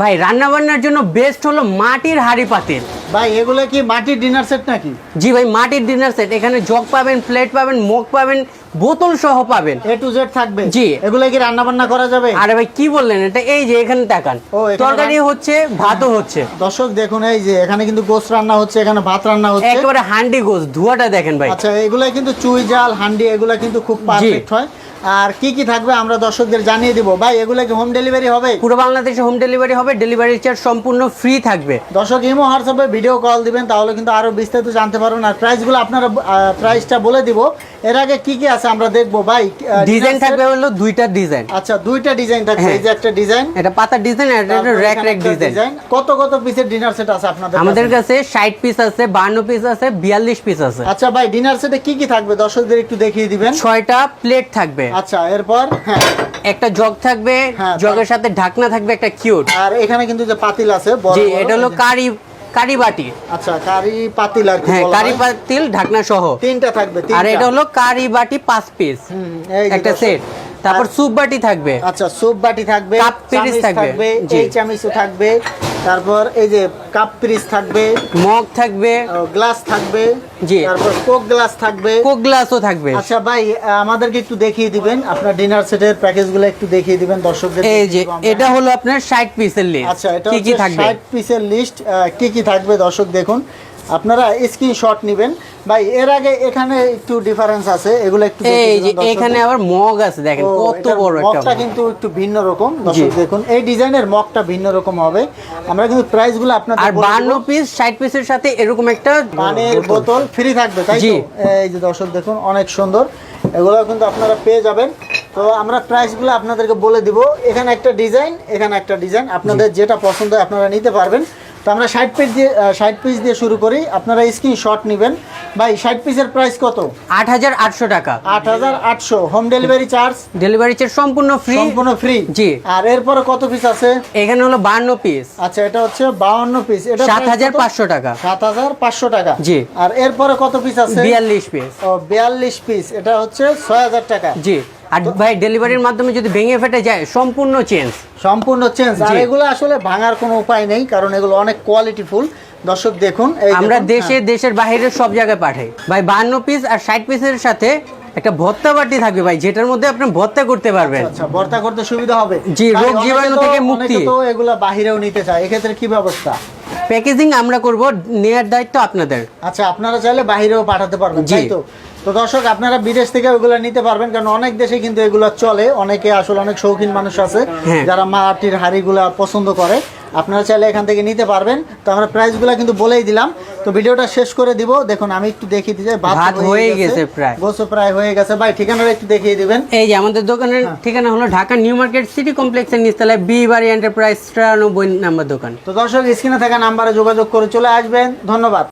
ভাই রান্না বান্নার জন্য বেস্ট হলো মাটির হাড়ি পাতিল। ভাই এগুলো কি মাটির ডিনার সেট নাকি? জি ভাই মাটির ডিনার সেট এখানে জগ পাবেন প্লেট পাবেন মগ পাবেন বোতল সহ পাবেন। এ টু জেড থাকবে? জি। এগুলো কি রান্না বান্না করা যাবে? আরে ভাই কি বললেন এটা? এই যে এখানে তাকান ও, তরকারি হচ্ছে ভাতও হচ্ছে। দর্শক দেখুন এই যে এখানে কিন্তু গোস রান্না হচ্ছে এখানে ভাত রান্না হচ্ছে। একেবারে হান্ডি গোস ধোয়াটা দেখেন ভাই। আচ্ছা এগুলা কিন্তু চুই জাল হান্ডি এগুলা কিন্তু খুব পারফেক্ট হয়। আর কি কি থাকবে আমরা দর্শকদের জানিয়ে দিব। ভাই এগুলো কি হোম ডেলিভারি হবে? পুরো বাংলাদেশে হোম ডেলিভারি হবে ডেলিভারি চার্জ সম্পূর্ণ ফ্রি থাকবে। দর্শক ইমো হোয়াটসঅ্যাপে ভিডিও কল দিবেন তাহলে কিন্তু আরও বিস্তারিত জানতে পারবেন। আর প্রাইসগুলো আপনারা প্রাইসটা বলে দিব। এর আগে কি কি আছে আমরা দেখব? ভাই ডিজাইন থাকবে হলো দুইটা ডিজাইন। আচ্ছা দুইটা ডিজাইন থাকবে হ্যাঁ। এই যে একটা ডিজাইন। এটা পাতার ডিজাইন আর এটা র্যাক র্যাক ডিজাইন। কত কত পিসের ডিনার সেট আছে আপনাদের আমাদের কাছে? কাছে ষাট পিস আছে বান্ন পিস আছে বিয়াল্লিশ পিস আছে। আচ্ছা ভাই ডিনার সেটে কি কি থাকবে? দর্শকদের একটু দেখিয়ে দিবেন। ছয়টা প্লেট থাকবে। আচ্ছা এরপর হ্যাঁ। একটা জগ থাকবে হ্যাঁ, জগের সাথে ঢাকনা থাকবে একটা কিউট আর এখানে কিন্তু যে পাতিল আছে বড় জি এটা হলো কারি কারি বাটি আচ্ছা কারি পাতিল আর হ্যাঁ কারি পাতিল ঢাকনা সহ তিনটা থাকবে আর এটা হলো কারি বাটি পাঁচ পিস একটা সেট তারপর সুপ বাটি থাকবে। আচ্ছা সুপ বাটি থাকবে কাপ পিস থাকবে, এই চামিচও থাকবে। তারপর এই যে কাপ পিস থাকবে মগ থাকবে গ্লাস থাকবে জি। তারপর কোক গ্লাস থাকবে। কোক গ্লাসও থাকবে। আচ্ছা ভাই আমাদেরকে একটু দেখিয়ে দিবেন আপনার ডিনার সেটের প্যাকেজগুলো একটু দেখিয়ে দিবেন দর্শকদের এই যে এটা হলো আপনার ষাট পিসের লিস্ট আচ্ছা এটা কি কি থাকবে? 60 পিসের লিস্ট কি কি থাকবে দর্শক দেখুন। আপনারা স্ক্রিনশট নেবেন। ভাই এর আগে এখানে একটু ডিফারেন্স আছে এগুলো একটু এই যে এখানে আবার মগ আছে দেখেন কত বড় একটা মগটা কিন্তু একটু ভিন্ন রকম। দর্শক দেখুন এই ডিজাইনের মগটা ভিন্ন রকম হবে। আমরা কিন্তু প্রাইসগুলো আপনাদের আর বলে বান্ন দেবো। পিস ষাট পিসের সাথে এরকম একটা পানির বোতল। ফ্রি থাকবে তাই তো? এই যে দর্শক দেখুন অনেক সুন্দর। এগুলো কিন্তু আপনারা পেয়ে যাবেন। তো আমরা প্রাইসগুলো আপনাদেরকে বলে দিব। এখানে একটা ডিজাইন এখানে একটা ডিজাইন। আপনাদের যেটা পছন্দ হয় আপনারা নিতে পারবেন। তো আমরা ষাট পিস দিয়ে ষাট পিস দিয়ে শুরু করি। আপনারা স্ক্রিনশট নেবেন। ভাই ষাট পিসের প্রাইস কত? আট হাজার আটশো টাকা। আট হাজার আটশো। Home delivery charge delivery charge সম্পূর্ণ ফ্রি সম্পূর্ণ ফ্রি জি। আর এরপরে কত পিস আছে? এখানে হলো বান্ন পিস আচ্ছা এটা হচ্ছে বাউন্ন পিস এটা সাত হাজার পাঁচশো টাকা। সাত হাজার পাঁচশো টাকা। জি। আর এরপরে কত পিস আছে? বিয়াল্লিশ পিস ও বিয়াল্লিশ পিস এটা হচ্ছে ছয় হাজার টাকা। জি। আর ভাই ডেলিভারির মাধ্যমে যদি ভেঙে ফেটে যায় সম্পূর্ণ চেঞ্জ সম্পূর্ণ চেঞ্জ আর এগুলো আসলে ভাঙার কোনো উপায় নেই কারণ এগুলো অনেক কোয়ালিটি ফুল দর্শক দেখুন আমরা দেশে দেশের বাইরে সব জায়গায় পাঠাই। ভাই বান্ন পিস আর ষাট পিসের সাথে একটা ভত্তা বাটি থাকবে ভাই যেটার মধ্যে আপনি ভত্তা করতে পারবেন। হ্যাঁ। আচ্ছা ভর্তা করতে সুবিধা হবে। জি, রোগ জীবাণু থেকে মুক্তি। তো এগুলা বাহিরেও নিতে চায়। এক্ষেত্রে কি ব্যবস্থা? প্যাকেজিং আমরা করব নেয়ার দায়িত্ব আপনাদের। আচ্ছা আপনারা চাইলে বাহিরেও পাঠাতে পারবেন জি। তাই তো? তো দর্শক আপনারা বিদেশ থেকে ওগুলো নিতে পারবেন কারণ অনেক দেশে কিন্তু এগুলো চলে। অনেকে আসলে অনেক শৌখিন মানুষ আছে হ্যাঁ। যারা মাটির হাড়িগুলা পছন্দ করে। আপনারা চাইলে এখান থেকে নিতে পারবেন। তো আমরা প্রাইসগুলো কিন্তু বলেই দিলাম। তো ভিডিওটা শেষ করে দিব। দেখুন আমি একটু দেখিয়ে দিই ভাত হয়ে গেছে। প্রায়। গোসো প্রায় হয়ে গেছে। ভাই ঠিকানাটা একটু দেখিয়ে দিবেন। এই যে আমাদের দোকানের হ্যাঁ। ঠিকানা হলো ঢাকা নিউ মার্কেট সিটি কমপ্লেক্সের নিচতলায় বি বাড়ি এন্টারপ্রাইজ তিরানব্বই নাম্বার দোকান। তো দর্শক স্ক্রিনে থাকা নাম্বারে যোগাযোগ করে চলে আসবেন। ধন্যবাদ।